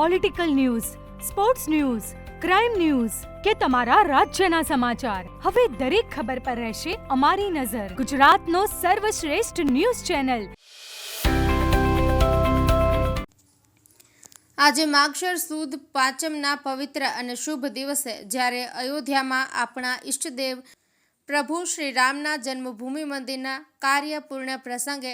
Political news sports news crime news કે તમારા રાજ્યના સમાચાર. હવે દરેક ખબર પર રહેશે અમારી નજર. ગુજરાતનો સર્વશ્રેષ્ઠ ન્યૂઝ ચેનલ. આજે માગશર સુદ પાંચમના પવિત્ર અને શુભ દિવસે જ્યારે અયોધ્યામાં આપણા ઈષ્ટદેવ પ્રભુ શ્રી રામના જન્મભૂમિ મંદિરના કાર્ય પૂર્ણ પ્રસંગે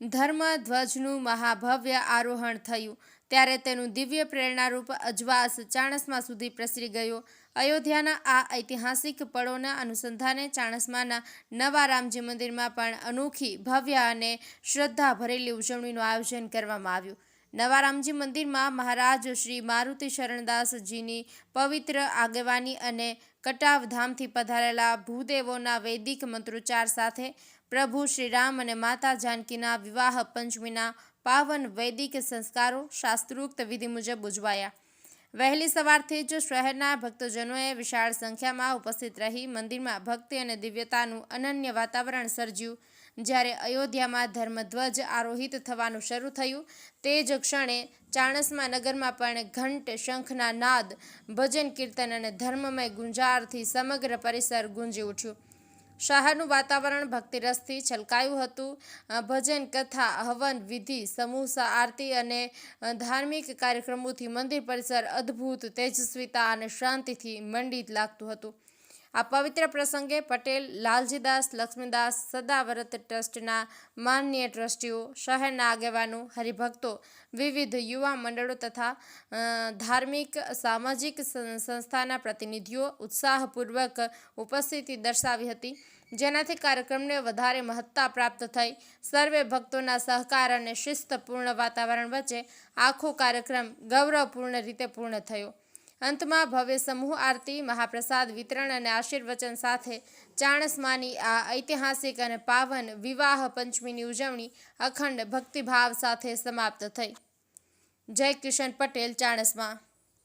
ધર્મ ધ્વજનું મહાભવ્ય આરોહણ થયું. ત્યારે તેનું દિવ્ય પ્રેરણારૂપ અજવાસ ચાણસમા સુધી પ્રસરી ગયો. અયોધ્યાના આ ઐતિહાસિક પળોના અનુસંધાને ચાણસમાના નવા રામજી મંદિરમાં પણ અનોખી ભવ્ય અને શ્રદ્ધા ભરેલી ઉજવણીનું આયોજન કરવામાં આવ્યું. નવા રામજી મંદિરમાં મહારાજ શ્રી મારુતિ શરણદાસજીની પવિત્ર આગેવાની અને કટાવધામથી પધારેલા ભૂદેવોના વૈદિક મંત્રોચ્ચાર સાથે પ્રભુ શ્રીરામ અને માતા જાનકીના વિવાહ પંચમીના પાવન વૈદિક સંસ્કારો શાસ્ત્રોક્ત વિધિ મુજબ ઉજવાયા. વહેલી સવારથી જ શહેરના ભક્તજનોએ વિશાળ સંખ્યામાં ઉપસ્થિત રહી મંદિરમાં ભક્તિ અને દિવ્યતાનું અનન્ય વાતાવરણ સર્જ્યું. જ્યારે અયોધ્યામાં ધર્મધ્વજ આરોહિત થવાનું શરૂ થયું, તે જ ક્ષણે ચાણસમાં નગરમાં પણ ઘંટ, શંખના નાદ, ભજન કીર્તન અને ધર્મમય ગુંજારથી સમગ્ર પરિસર ગુંજી ઉઠ્યું. શહેરનું વાતાવરણ ભક્તિરસથી છલકાયું હતું. ભજન, કથા, હવન, વિધિ, સમૂહ, આરતી અને ધાર્મિક કાર્યક્રમોથી મંદિર પરિસર અદ્ભુત, તેજસ્વીતા અને શાંતિથી મંડિત લાગતું હતું. આ પવિત્ર પ્રસંગે પટેલ, લાલજીદાસ, લક્ષ્મીદાસ, સદાવ્રત ટ્રસ્ટના માનનીય ટ્રસ્ટીઓ, શહેરના આગેવાનો, હરિભક્તો, વિવિધ યુવા મંડળો તથા ધાર્મિક, સામાજિક સંસ્થાના પ્રતિનિધિઓ ઉત્સાહપૂર્વક ઉપસ્થિતિ દર્શાવી હતી. જેનાથી કાર્યક્રમને વધારે મહત્તા પ્રાપ્ત થઈ. સર્વે ભક્તોના સહકાર અને શિસ્તપૂર્ણ વાતાવરણ વચ્ચે આખો કાર્યક્રમ ગૌરવપૂર્ણ રીતે પૂર્ણ થયો. અંતમાં ભવ્ય સમૂહ આરતી, મહાપ્રસાદ, વિતરણ અને આશીર્વચન સાથે ચાણસમાની આ ઐતિહાસિક અને પાવન વિવાહ પંચમીની ઉજવણી અખંડ ભક્તિભાવ સાથે સમાપ્ત થઈ. જય કિશન પટેલ, ચાણસ્મા.